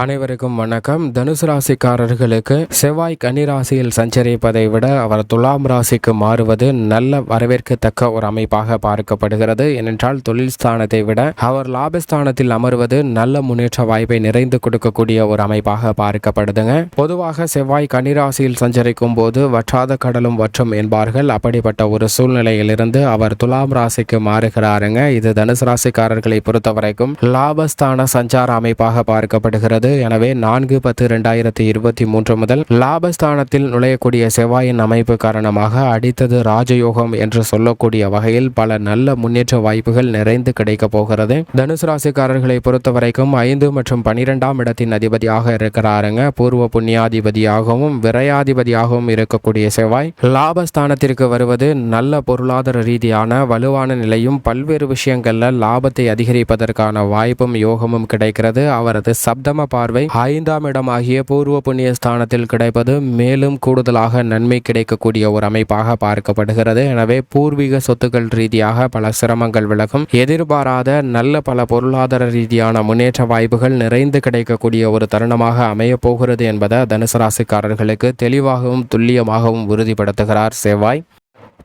அனைவருக்கும் வணக்கம். தனுசு ராசிக்காரர்களுக்கு செவ்வாய் கன்னிராசியில் சஞ்சரிப்பதை விட அவர் துலாம் ராசிக்கு மாறுவது நல்ல வரவேற்கத்தக்க ஒரு அமைப்பாக பார்க்கப்படுகிறது. ஏனென்றால் தொழில் ஸ்தானத்தை விட அவர் லாபஸ்தானத்தில் அமர்வது நல்ல முன்னேற்ற வாய்ப்பை நிறைந்து கொடுக்கக்கூடிய ஒரு அமைப்பாக பார்க்கப்படுதுங்க. பொதுவாக செவ்வாய் கன்னிராசியில் சஞ்சரிக்கும் போது வற்றாத கடலும் வற்றும் என்பார்கள். அப்படிப்பட்ட ஒரு சூழ்நிலையிலிருந்து அவர் துலாம் ராசிக்கு மாறுகிறாருங்க. இது தனுசு ராசிக்காரர்களை பொறுத்தவரைக்கும் லாபஸ்தான சஞ்சார அமைப்பாக பார்க்கப்படுகிறது. எனவே நான்கு பத்து ரெண்டாயிரத்தி இருபத்தி மூன்று முதல் லாபஸ்தானத்தில் நுழையக்கூடிய செவ்வாயின் அமைப்பு காரணமாக அடித்தது ராஜயோகம் என்று சொல்லக்கூடிய வகையில் பல நல்ல முன்னேற்ற வாய்ப்புகள் நிறைந்து கிடைக்க போகிறது. தனுசு ராசிக்காரர்களை பொறுத்தவரைக்கும் ஐந்து மற்றும் பனிரெண்டாம் இடத்தின் அதிபதியாக இருக்கிறாருங்க. பூர்வ புண்ணியாதிபதியாகவும் விரையாதிபதியாகவும் இருக்கக்கூடிய செவ்வாய் லாபஸ்தானத்திற்கு வருவது நல்ல பொருளாதார ரீதியான வலுவான நிலையும் பல்வேறு விஷயங்கள்ல லாபத்தை அதிகரிப்பதற்கான வாய்ப்பும் யோகமும் கிடைக்கிறது. அவரது சப்தம பார்வை. ஐந்தாம் இடமாகிய பூர்வ புண்ணிய ஸ்தானத்தில் கிடைப்பது மேலும் கூடுதலாக நன்மை கிடைக்கக்கூடிய ஒரு அமைப்பாக பார்க்கப்படுகிறது. எனவே பூர்வீக சொத்துக்கள் ரீதியாக பல சிரமங்கள் விலகும். எதிர்பாராத நல்ல பல பொருளாதார ரீதியான முன்னேற்ற வாய்ப்புகள் நிறைந்து கிடைக்கக்கூடிய ஒரு தருணமாக அமையப் போகிறது என்பதை தனுசு ராசிக்காரர்களுக்கு தெளிவாகவும் துல்லியமாகவும் உறுதிப்படுத்துகிறார் செவ்வாய்.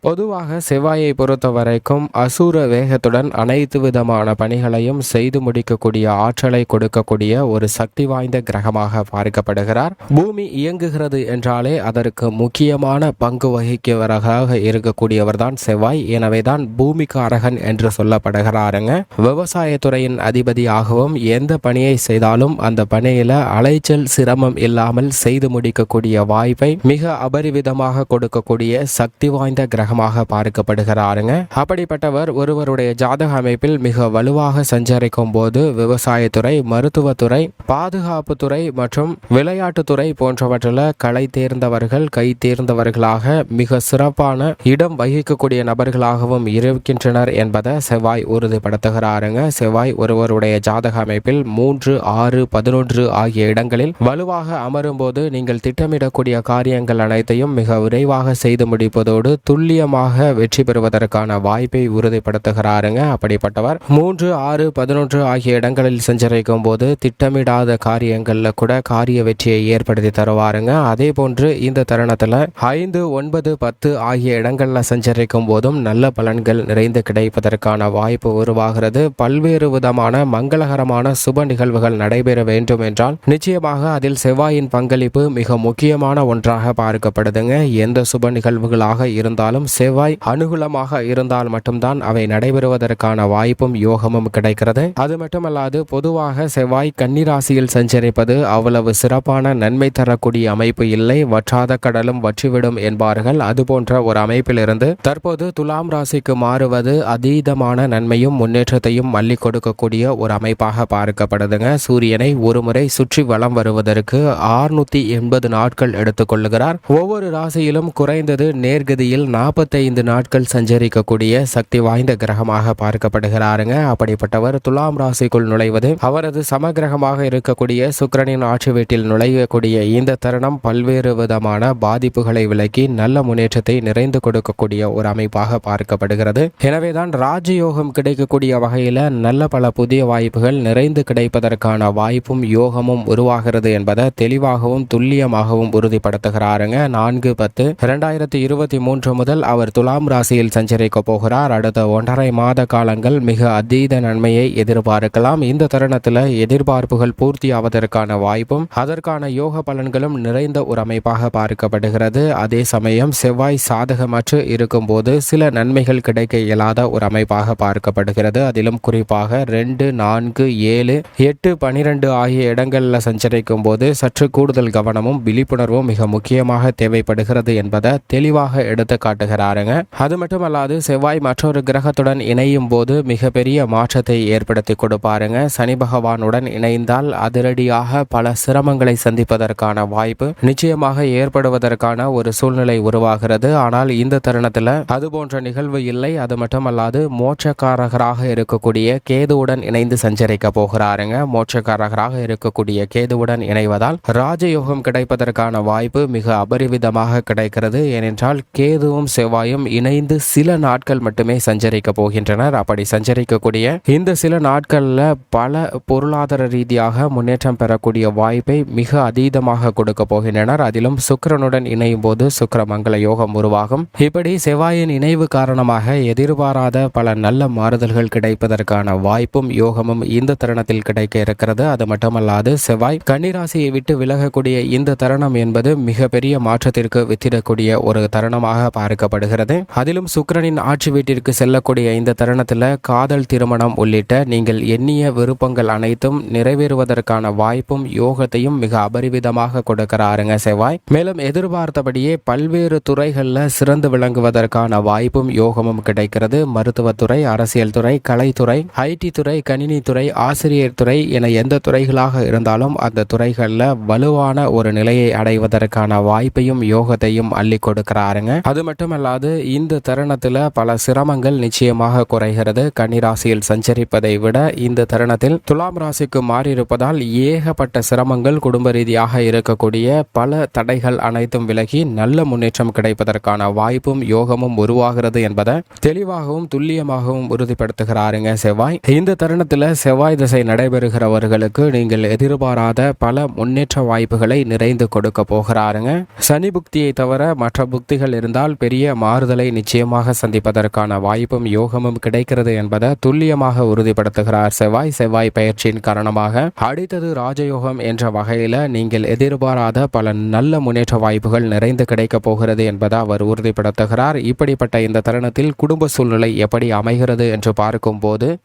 பொதுவாக செவ்வாயை பொறுத்த வரைக்கும் அசூர வேகத்துடன் அனைத்து விதமான பணிகளையும் செய்து முடிக்கக்கூடிய ஆற்றலை கொடுக்கக்கூடிய ஒரு சக்தி வாய்ந்த கிரகமாக பார்க்கப்படுகிறார். பூமி இயங்குகிறது என்றாலே அதற்கு முக்கியமான பங்கு வகிக்கிறவராக இருக்கக்கூடியவர் தான் செவ்வாய். எனவேதான் பூமிக்காரகன் என்று சொல்லப்படுகிறாருங்க. விவசாயத்துறையின் அதிபதியாகவும் எந்த பணியை செய்தாலும் அந்த பணியில அலைச்சல் சிரமம் இல்லாமல் செய்து முடிக்கக்கூடிய வாய்ப்பை மிக அபரிவிதமாக கொடுக்கக்கூடிய சக்தி வாய்ந்த கிரகம் கிரகமாக பார்க்கப்படுகிறாருங்க. அப்படிப்பட்டவர் ஒருவருடைய ஜாதக அமைப்பில் மிக வலுவாக சஞ்சரிக்கும் போது விவசாயத்துறை மருத்துவத்துறை பாதுகாப்புத்துறை மற்றும் விளையாட்டுத்துறை போன்றவற்றில் கலை தேர்ந்தவர்கள் கை தேர்ந்தவர்களாக மிக சிறப்பான இடம் வகிக்கக்கூடிய நபர்களாகவும் இருக்கின்றனர் என்பதை செவ்வாய் உறுதிப்படுத்துகிறாருங்க. செவ்வாய் ஒருவருடைய ஜாதக அமைப்பில் மூன்று ஆறு பதினொன்று ஆகிய இடங்களில் வலுவாக அமரும் போது நீங்கள் திட்டமிடக்கூடிய காரியங்கள் அனைத்தையும் மிக விரைவாக செய்து முடிப்பதோடு துல்லியமாக வெற்றி பெறுவதற்கான வாய்ப்பை உறுதிப்படுத்துகிறாருங்க. அப்படிப்பட்டவர் மூன்று ஆறு பதினொன்று ஆகிய இடங்களில் சஞ்சரிக்கும் போது திட்டமிடாத காரியங்களில் கூட காரிய வெற்றியை ஏற்படுத்தி தருவாருங்க. அதே போன்று இந்த தருணத்துல ஐந்து ஒன்பது பத்து ஆகிய இடங்களில் சஞ்சரிக்கும் போதும் நல்ல பலன்கள் நிறைந்து கிடைப்பதற்கான வாய்ப்பு உருவாகிறது. பல்வேறு விதமான மங்களகரமான சுப நிகழ்வுகள் நடைபெற வேண்டும் என்றால் நிச்சயமாக அதில் செவ்வாயின் பங்களிப்பு மிக முக்கியமான ஒன்றாக பார்க்கப்படுதுங்க. எந்த சுப நிகழ்வுகளாக இருந்தாலும் செவ்வாய் அனுகூலமாக இருந்தால் மட்டும்தான் அவை நடைபெறுவதற்கான வாய்ப்பும் யோகமும் கிடைக்கிறது. அது மட்டுமல்லாது பொதுவாக செவ்வாய் கன்னிராசியில் சஞ்சரிப்பது அவ்வளவு சிறப்பான நன்மை தரக்கூடிய அமைப்பு இல்லை. வற்றாத கடலும் வற்றிவிடும் என்பார்கள். அதுபோன்ற ஒரு அமைப்பிலிருந்து தற்போது துலாம் ராசிக்கு மாறுவது அதீதமான நன்மையும் முன்னேற்றத்தையும் மல்லி கொடுக்கக்கூடிய ஒரு அமைப்பாக பார்க்கப்படுதுங்க. சூரியனை ஒருமுறை சுற்றி வலம் வருவதற்கு ஆறுநூத்தி எண்பது நாட்கள் எடுத்துக்கொள்ளுகிறார் ஒவ்வொரு ராசியிலும் குறைந்தது நேர்கதியில் நாற்பத்தைந்து நாட்கள் சஞ்சரிக்கக்கூடிய சக்தி வாய்ந்த கிரகமாக பார்க்கப்படுகிறாருங்க. அப்படிப்பட்டவர் துலாம் ராசிக்குள் நுழைவது அவரது சமகிரகமாக இருக்கக்கூடிய சுக்கிரனின் ஆட்சி வீட்டில் நுழையக்கூடிய இந்த தருணம் பல்வேறு விதமான பாதிப்புகளை விலக்கி நல்ல முன்னேற்றத்தை நிறைந்து கொடுக்கக்கூடிய ஒரு அமைப்பாக பார்க்கப்படுகிறது. எனவேதான் ராஜயோகம் கிடைக்கக்கூடிய வகையில் நல்ல பல புதிய வாய்ப்புகள் நிறைந்து கிடைப்பதற்கான வாய்ப்பும் யோகமும் உருவாகிறது என்பதை தெளிவாகவும் துல்லியமாகவும் உறுதிப்படுத்துகிறாருங்க. நான்கு பத்து இரண்டாயிரத்தி இருபத்தி மூன்று முதல் அவர் துலாம் ராசியில் சஞ்சரிக்கப் போகிறார். அடுத்த ஒன்றரை மாத காலங்கள் மிக அதீத நன்மையை எதிர்பார்க்கலாம். இந்த தருணத்தில் எதிர்பார்ப்புகள் பூர்த்தி ஆவதற்கான வாய்ப்பும் அதற்கான யோக பலன்களும் நிறைந்த ஒரு அமைப்பாக பார்க்கப்படுகிறது. அதே சமயம் செவ்வாய் சாதகமற்று இருக்கும்போது சில நன்மைகள் கிடைக்க இயலாத ஒரு அமைப்பாக பார்க்கப்படுகிறது. அதிலும் குறிப்பாக ரெண்டு நான்கு ஏழு எட்டு பனிரெண்டு ஆகிய இடங்களில் சஞ்சரிக்கும் போது சற்று கூடுதல் கவனமும் விழிப்புணர்வும் மிக முக்கியமாக தேவைப்படுகிறது என்பதை தெளிவாக எடுத்து வருகிறாருங்க அது மட்டுமல்லாது செவ்வாய் மற்றொரு கிரகத்துடன் இணையும் போது மிகப்பெரிய மாற்றத்தை ஏற்படுத்தி கொடுப்பாருங்க. சனி பகவானுடன் இணைந்தால் அதிரடியாக பல சிரமங்களை சந்திப்பதற்கான வாய்ப்பு நிச்சயமாக ஏற்படுவதற்கான ஒரு சூழ்நிலை உருவாகிறது. ஆனால் இந்த தருணத்தில் அது போன்ற நிகழ்வு இல்லை. அது மட்டுமல்லாது மோட்சக்காரகராக இருக்கக்கூடிய கேதுவுடன் இணைந்து சஞ்சரிக்க போகிறாருங்க. மோட்சக்காரகராக இருக்கக்கூடிய கேதுவுடன் இணைவதால் ராஜயோகம் கிடைப்பதற்கான வாய்ப்பு மிக அபரிவிதமாக கிடைக்கிறது. ஏனென்றால் கேதுவும் செவ் செவ்வாயும் இணைந்து சில நாட்கள் மட்டுமே சஞ்சரிக்க போகின்றனர். அப்படி சஞ்சரிக்கக்கூடிய இந்த சில நாட்கள்ல பல பொருளாதார ரீதியாக முன்னேற்றம் பெறக்கூடிய வாய்ப்பை மிக அதீதமாக கொடுக்க போகின்றனர். அதிலும் சுக்கிரனுடன் இணையும் போது சுக்கிரமங்கல யோகம் உருவாகும். இப்படி செவ்வாயின் இணைவு காரணமாக எதிர்பாராத பல நல்ல மாறுதல்கள் கிடைப்பதற்கான வாய்ப்பும் யோகமும் இந்த தருணத்தில் கிடைக்க இருக்கிறது. அது மட்டுமல்லாது செவ்வாய் கன்னிராசியை விட்டு விலகக்கூடிய இந்த தருணம் என்பது மிகப்பெரிய மாற்றத்திற்கு வித்திடக்கூடிய ஒரு தருணமாக கூறப்படுகிறது அதிலும் சுக்கிரனின் ஆட்சி வீட்டிற்கு செல்லக்கூடிய இந்த தருணத்தில் காதல் திருமணம் உள்ளிட்ட நீங்கள் எண்ணிய விருப்பங்கள் அனைத்தும் நிறைவேறுவதற்கான வாய்ப்பும் யோகத்தையும் மிக அபரிவிதமாக கொடுக்கிறாருங்க செவ்வாய். மேலும் எதிர்பார்த்தபடியே பல்வேறு துறைகளில் சிறந்து விளங்குவதற்கான வாய்ப்பும் யோகமும் கிடைக்கிறது. மருத்துவத்துறை அரசியல் துறை கலைத்துறை ஐடி துறை கணினி துறை ஆசிரியர் துறை என எந்த துறைகளாக இருந்தாலும் அந்த துறைகளில் வலுவான ஒரு நிலையை அடைவதற்கான வாய்ப்பையும் யோகத்தையும் அள்ளி கொடுக்கிறாருங்க. அது மட்டுமல்ல மட்டுமல்லாது இந்த தருணத்தில் பல சிரமங்கள் நிச்சயமாக குறைகிறது. கன்னிராசியில் சஞ்சரிப்பதை விட இந்த தருணத்தில் துலாம் ராசிக்கு மாறியிருப்பதால் ஏகப்பட்ட சிரமங்கள் குடும்ப ரீதியாக இருக்கக்கூடிய பல தடைகள் அனைத்தும் விலகி நல்ல முன்னேற்றம் கிடைப்பதற்கான வாய்ப்பும் யோகமும் உருவாகிறது என்பதை தெளிவாகவும் துல்லியமாகவும் உறுதிப்படுத்துகிறாருங்க செவ்வாய். இந்த தருணத்தில் செவ்வாய் திசை நடைபெறுகிறவர்களுக்கு நீங்கள் எதிர்பாராத பல முன்னேற்ற வாய்ப்புகளை நிறைந்து கொடுக்க போகிறாருங்க. சனி புக்தியை தவிர மற்ற புக்திகள் இருந்தால் பெரிய மாறுதலை நிச்சயமாக சந்திப்பதற்கான வாய்ப்பும் யோகமும் கிடைக்கிறது என்பதை துல்லியமாக உறுதிப்படுத்துகிறார் செவ்வாய். செவ்வாய் பயிற்சியின் காரணமாக அடுத்தது ராஜயோகம் என்ற வகையில் நீங்கள் எதிர்பாராத பல நல்ல முன்னேற்ற வாய்ப்புகள் நிறைந்து கிடைக்கப் போகிறது என்பதை அவர் உறுதிப்படுத்துகிறார். இப்படிப்பட்ட இந்த தருணத்தில் குடும்ப சூழ்நிலை எப்படி அமைகிறது என்று பார்க்கும்போது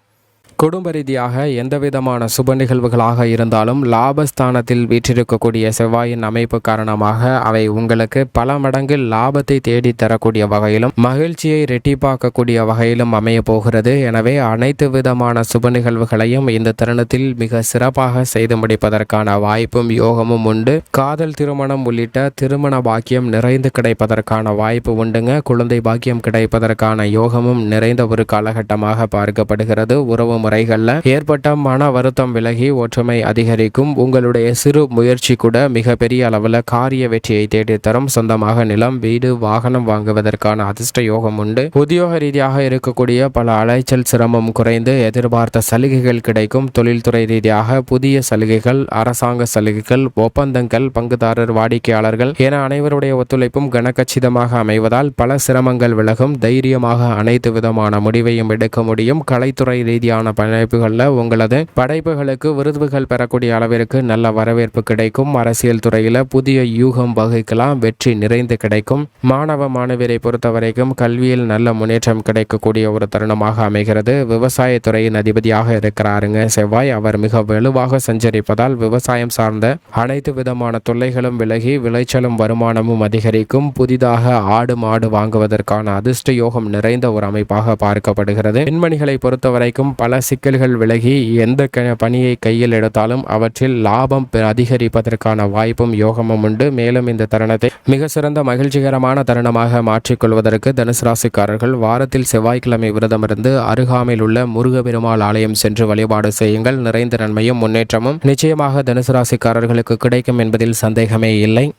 குடும்ப ரீதியாக எந்த விதமான சுப நிகழ்வுகளாக இருந்தாலும் லாபஸ்தானத்தில் வீற்றிருக்கக்கூடிய செவ்வாயின் அமைப்பு காரணமாக அவை உங்களுக்கு பல மடங்கு லாபத்தை தேடி தரக்கூடிய வகையிலும் மகிழ்ச்சியை ரெட்டிப்பாக்கக்கூடிய வகையிலும் அமைய போகிறது. எனவே அனைத்து விதமான சுப நிகழ்வுகளையும் இந்த தருணத்தில் மிக சிறப்பாக செய்து முடிப்பதற்கான வாய்ப்பும் யோகமும் உண்டு. காதல் திருமணம் உள்ளிட்ட திருமண பாக்கியம் நிறைந்து கிடைப்பதற்கான வாய்ப்பு உண்டுங்க. குழந்தை பாக்கியம் கிடைப்பதற்கான யோகமும் நிறைந்த ஒரு காலகட்டமாக பார்க்கப்படுகிறது. உறவு முறைகளில் ஏற்பட்ட மன வருத்தம் விலகி ஒற்றுமை அதிகரிக்கும். உங்களுடைய சிறு முயற்சி கூட மிகப்பெரிய அளவில் காரிய வெற்றியை தேடித்தரும். சொந்தமாக நிலம் வீடு வாகனம் வாங்குவதற்கான அதிர்ஷ்ட யோகம் உண்டு. உத்தியோக ரீதியாக இருக்கக்கூடிய பல அலைச்சல் சிரமம் குறைந்து எதிர்பார்த்த சலுகைகள் கிடைக்கும். தொழில்துறை ரீதியாக புதிய சலுகைகள் அரசாங்க சலுகைகள் ஒப்பந்தங்கள் பங்குதாரர் வாடிக்கையாளர்கள் என அனைவருடைய ஒத்துழைப்பும் கனகச்சிதமாக அமைவதால் பல சிரமங்கள் விலகும். தைரியமாக அனைத்து விதமான முடிவையும் எடுக்க முடியும். கலைத்துறை ரீதியான படைப்புகளில் உங்களது படைப்புகளுக்கு விருதுகள் பெறக்கூடிய அளவிற்கு நல்ல வரவேற்பு கிடைக்கும். அரசியல் துறையில் புதிய யூகம் வகுக்கலாம். வெற்றி நிறைந்து கிடைக்கும். மாணவ மாணவியரை பொறுத்தவரைக்கும் கல்வியில் நல்ல முன்னேற்றம் கிடைக்கக்கூடிய ஒரு தருணமாக அமைகிறது. விவசாயத்துறையின் அதிபதியாக இருக்கிறாருங்க செவ்வாய். அவர் மிக வலுவாக சஞ்சரிப்பதால் விவசாயம் சார்ந்த அனைத்து விதமான தொல்லைகளும் விலகி விளைச்சலும் வருமானமும் அதிகரிக்கும். புதிதாக ஆடு மாடு வாங்குவதற்கான அதிர்ஷ்ட யோகம் நிறைந்த ஒரு அமைப்பாக பார்க்கப்படுகிறது. பெண்மணிகளை பொறுத்தவரைக்கும் பல சிக்கல்கள் விலகி எந்த க- பணியை கையில் எடுத்தாலும் அவற்றில் லாபம் பெ- அதிகரிப்பதற்கான வாய்ப்பும் யோகமும் உண்டு. மேலும் இந்த தருணத்தை மிக சிறந்த மகிழ்ச்சிகரமான தருணமாக மாற்றிக்கொள்வதற்கு தனுசு ராசிக்காரர்கள் வாரத்தில் செவ்வாய்க்கிழமை விரதம் இருந்து அருகாமையில் உள்ள முருகபெருமாள் ஆலயம் சென்று வழிபாடு செய்யுங்கள். நிறைந்த நன்மையும் முன்னேற்றமும் நிச்சயமாக தனுசு ராசிக்காரர்களுக்கு கிடைக்கும் என்பதில் சந்தேகமே இல்லை.